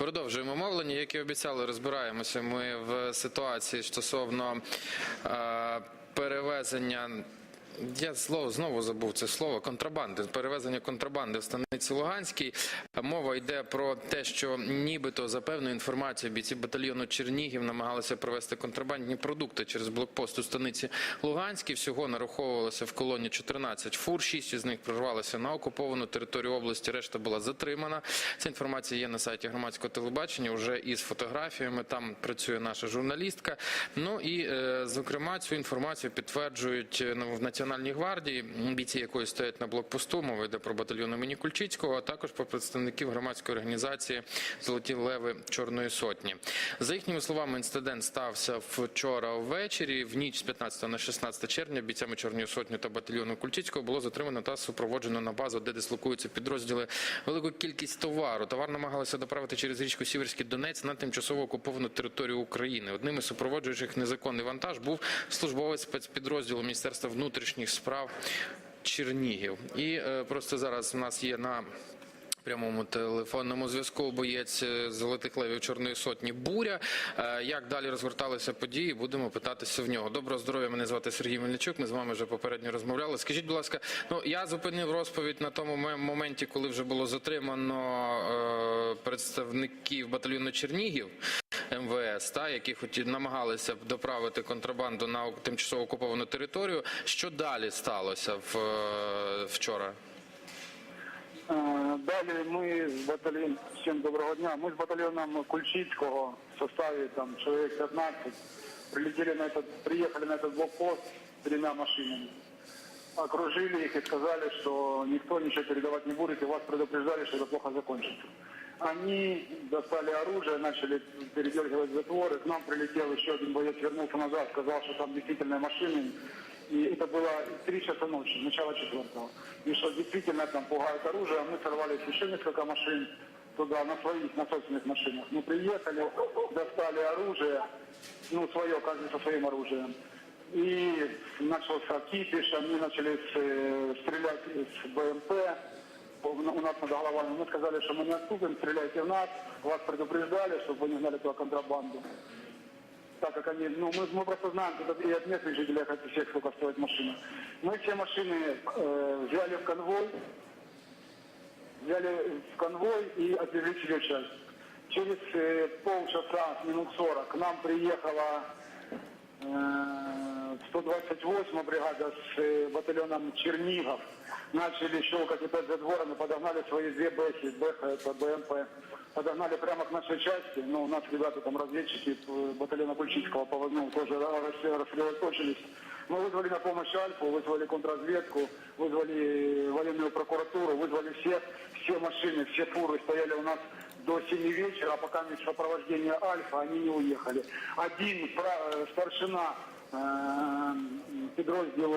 Продовжуємо мовлення. Як і обіцяли, розбираємося ми в ситуації стосовно е, перевезення. Я слово знову забув це слово контрабанди. Перевезення контрабанди в станиці Луганській. Мова йде про те, що нібито за певною інформацією бійці батальйону Чернігів намагалися провести контрабандні продукти через блокпост у станиці Луганській. Всього нараховувалося в колоні 14 фур. Шість із них прорвалися на окуповану територію області. Решта була затримана. Ця інформація є на сайті громадського телебачення. Вже із фотографіями там працює наша журналістка. Ну і е, зокрема цю інформацію підтверджують е, ну, в Національній гвардії, бійці якої стоять на блокпосту. Мова йде про батальйон імені Кульчицького, а також про представників громадської організації Золоті леви Чорної сотні. За їхніми словами, інцидент стався вчора ввечері. В ніч з 15 на 16 червня бійцями Чорної сотні та батальйону Кульчицького було затримано та супроводжено на базу, де дислокуються підрозділи велику кількість товару. Товар намагалися доправити через річку Сіверський Донець на тимчасово окуповану територію України. Одним із супроводжуючих незаконний вантаж був службовець спецпідрозділу Міністерства внутрішніх справ Чернігів. І е, просто зараз у нас є на прямому телефонному зв'язку боєць е, золотих левів Чорної сотні Буря. Е, Як далі розгорталися події? Будемо питатися в нього. Доброго здоров'я. Мене звати Сергій Мельничук. Ми з вами вже попередньо розмовляли. Скажіть, будь ласка, ну я зупинив розповідь на тому моменті, коли вже було затримано представників батальйону Чернігів. МВС, та які хоті намагалися б доправити контрабанду на ок- тимчасово окуповану територію. Що далі сталося в е, вчора? Е, Далі ми з батальйоном, всім доброго дня, ми з батальйоном Кульчицького в составі там чоловік 15 прилетели на этот, приехали на этот блокпост с тремя машинами. Окружили их и сказали, что никто ничего передавать не будет, и вас предупреждали, что это плохо закончится. Они достали оружие, начали передергивать затворы. К нам прилетел еще один боец, вернулся назад, сказал, что там действительно машины. И это было 3 часа ночи, начало четвертого. И что действительно там пугают оружие. Мы сорвались еще несколько машин туда, на своих, на собственных машинах. Мы приехали, достали оружие, ну, свое, каждый со своим оружием. И начался кипиш, они начали э, стрелять с БМП, у нас над головами. Мы сказали, что мы не отступим, стреляйте в нас, вас предупреждали, чтобы вы не знали эту контрабанду. Так как они, ну, мы, мы просто знаем тут и от местных жителей, и всех, сколько стоит машина. Мы все машины э, взяли в конвой, взяли в конвой и отвезли через часть. Через э, полчаса, минут 40, к нам приехала э, 128 бригада с э, батальоном Чернигов. Начали щелкать опять затворами, подогнали свои две бэхи, бэха это БМП. Подогнали прямо к нашей части. Ну, у нас ребята там разведчики э, батальона Кульчицкого ну, тоже рас- рассредоточились. Мы вызвали на помощь Альфу, вызвали контрразведку, вызвали военную прокуратуру, вызвали всех, все машины, все фуры стояли у нас до 7 вечера, а пока в сопровождение Альфа они не уехали. Один э, старшина э, підрозділу,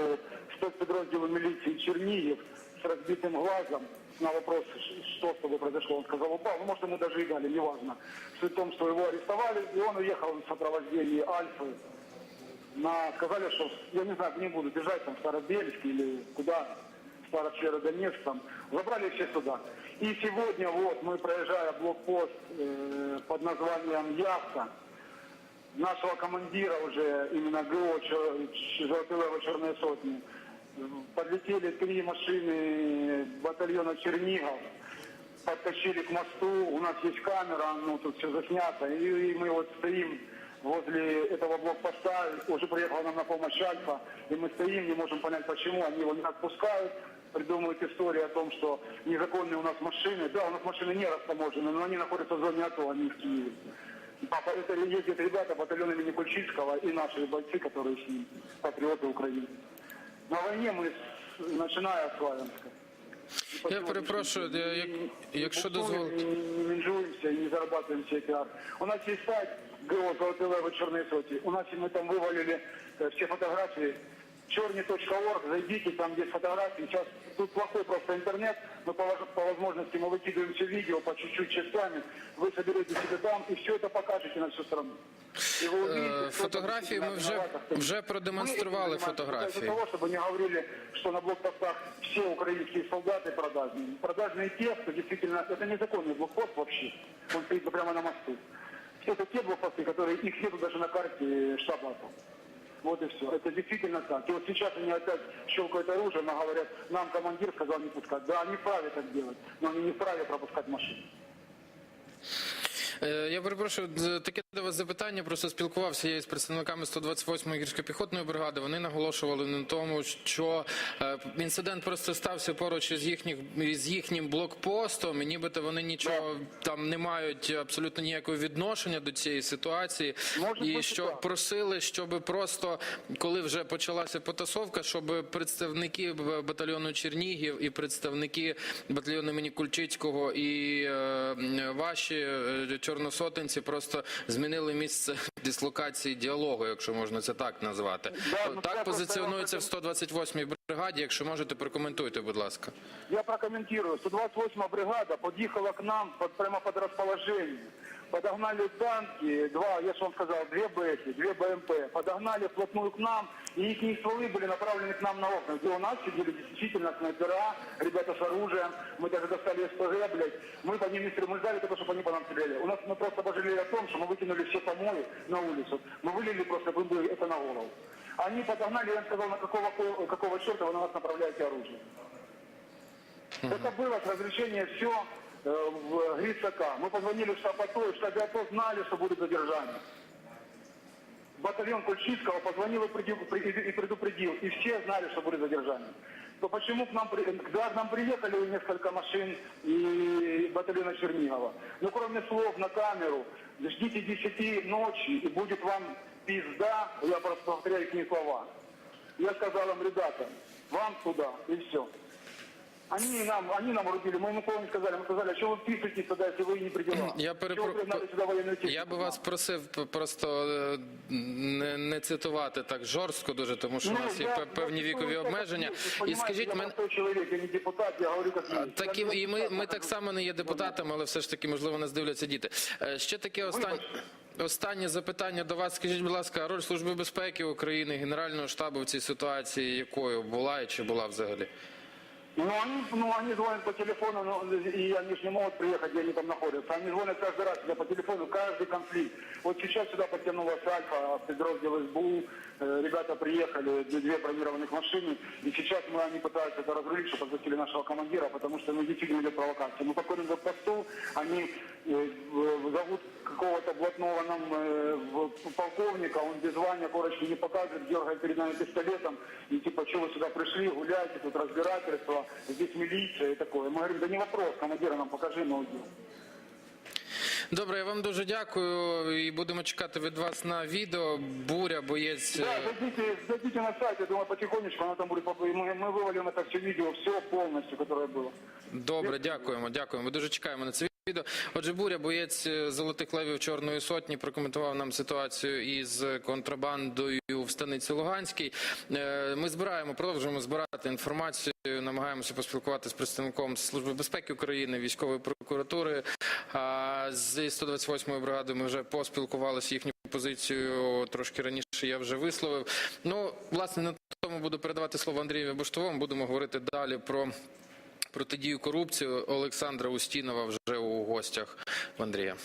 спецпідрозділу міліції Чернігів с разбитым глазом на вопрос, ш- что с тобой произошло, он сказал, упал, ну может ему даже и дали, неважно. Суть в том, что его арестовали, и он уехал в сопровождении Альфы. На, сказали, что, я не знаю, не буду бежать там в Старобельск или куда, в Старосеверодонецк там. Забрали все сюда. И сегодня вот мы проезжая блокпост э, под названием Яхта, нашего командира уже, именно ГО Золотого Черной Сотни, подлетели три машины батальона Чернигов, подтащили к мосту, у нас есть камера, ну тут все заснято, и, и мы вот стоим возле этого блокпоста, уже приехала нам на помощь Альфа, и мы стоим, не можем понять почему, они его не отпускают, придумывают истории о том, что незаконные у нас машины, да, у нас машины не растаможены, но они находятся в зоне АТО, они в Киеве. Папа, это ездят ребята батальона имени Кульчицкого и наши бойцы, которые с ним, патриоты Украины. На войне мы, с- начиная с Славянска. Я перепрошую, я- як- якщо дозволите. Не, не менжуемся и не зарабатываем себе пиар. У нас есть сайт ГО «Золотые левы черные соти». У нас и мы там вывалили э, все фотографии черни.орг, зайдите, там есть фотографии. Сейчас тут плохой просто интернет, но по, вож- по возможности мы выкидываем все видео по чуть-чуть частями. Вы соберете себе там и все это покажете на всю страну. И вы увидите, Е, кто Фотографії ми действительно вже, виноват, а кто нет. вже продемонстрували Мы этим занимаемся только фотографії. Для того, чтобы не говорили, что на блокпостах все украинские солдаты продажные. Продажные те, кто действительно... Это незаконный блокпост вообще. Он стоит прямо на мосту. Это те блокпосты, которые их нету даже на карте штаба АТО. Вот и все. Это действительно так. И вот сейчас они опять щелкают оружием, и говорят, нам командир сказал не пускать. Да, они вправе так делать, но они не вправе пропускать машины. Е, Я перепрошую, таке до вас запитання. Просто спілкувався я із представниками 128-ї гірсько-піхотної бригади. Вони наголошували на тому, що е, інцидент просто стався поруч із їхніх із їхнім блокпостом, і нібито вони нічого там не мають абсолютно ніякого відношення до цієї ситуації, Може і що так. просили, щоб просто коли вже почалася потасовка, щоб представники батальйону Чернігів і представники батальйону імені Кульчицького і е, ваші е, чорносотенці просто змінили місце дислокації діалогу, якщо можна це так назвати. Да, ну, так позиціонується в просто- 128-й бригаді. Якщо можете, прокоментуйте, будь ласка. Я прокомментирую. 128 бригада під'їхала к нам прямо під розположення. Подогнали танки, два, я ж вам сказав, дві БС, дві БМП. Подогнали вплотную к нам, и их стволы были направлены к нам на окна, где у нас сидели действительно снайпера, ребята с оружием. Мы даже достали СПГ, блядь. Мы по ним не стреляли, только, чтобы они по нам стреляли. У нас мы просто пожалели о том, что мы выкинули все помои на улицу. Мы вылили просто бы это на голову. Они подогнали, я им сказал, на какого, какого черта вы на нас направляете оружие. Это было с разрешения все в Грицака. Мы позвонили в штаб АТО, в штабе АТО знали, что будет задержание. Батальон Кульчицкого позвонил и предупредил, и все знали, что будет задержание. То почему к нам, да, к нам приехали несколько машин и батальона Чернигова. Но кроме слов на камеру, ждите 10 ночи, и будет вам пизда, я просто повторяю их слова. Я сказал им, ребята, вам туда, и все. Они нам, они нам рубили, мы никого не сказали. Мы сказали, а что вы вписываетесь тогда, если вы не при делах? Я Чего вы перепро... пригнали сюда военную технику? Я би вас просив п- просто е, не, не цитувати так жорстко дуже, тому що у Ну, нас є я- пе- певні я вікові цитую, как обмеження. есть. Вы І понимаете, скажіть я мене. простой человек, я не депутат, я говорю как есть. Так і, Я і ми, депутат, ми я так само не є депутатами, але все ж таки, можливо, нас дивляться діти. Е, Ще таке останнє. Останнє запитання до вас. Скажіть, будь ласка, роль Служби безпеки України, Генерального штабу в цій ситуації якою була і чи була взагалі? Ну они, ну, они звонят по телефону, но, и они же не могут приехать, где они там находятся. Они звонят каждый раз сюда по телефону, каждый конфликт. Вот сейчас сюда подтянулась Альфа, подроздел СБУ, э, ребята приехали, две, две бронированных машины, и сейчас мы, они пытаются это разрулить, чтобы отпустили нашего командира, потому что ну, действительно идет провокация. Мы подходим к посту, они э, зовут какого-то блатного нам э, полковника, он без звания корочки не показывает, дергает перед нами пистолетом, и типа, что вы сюда пришли, гуляйте, тут разбирательство, здесь милиция и такое. Мы говорим, да не вопрос, командира нам покажи ноги. Добре, я вам дуже дякую і будемо чекати від вас на відео. Буря, боєць. Да, е, зайдите, зайдите на сайт, я думаю, потихонечку оно там будет, поп- мы, мы вывалим это все видео, все полностью, которое было. Добре, дякуємо, дякуємо. Ми дуже чекаємо на це відео. Отже, буря, боєць е, золотих левів Чорної сотні, прокоментував нам ситуацію із контрабандою в станиці Луганській. Е, Ми збираємо, продовжуємо збирати інформацію. Намагаємося поспілкуватися з представником Служби безпеки України, військової прокуратури. Зі 128-ї бригади ми вже поспілкувалися їхню позицію трошки раніше. Я вже висловив. Ну, власне, на тому буду передавати слово Андрієві Буштовому. Будемо говорити далі про протидію корупції Олександра Устінова вже гостях в Андрія.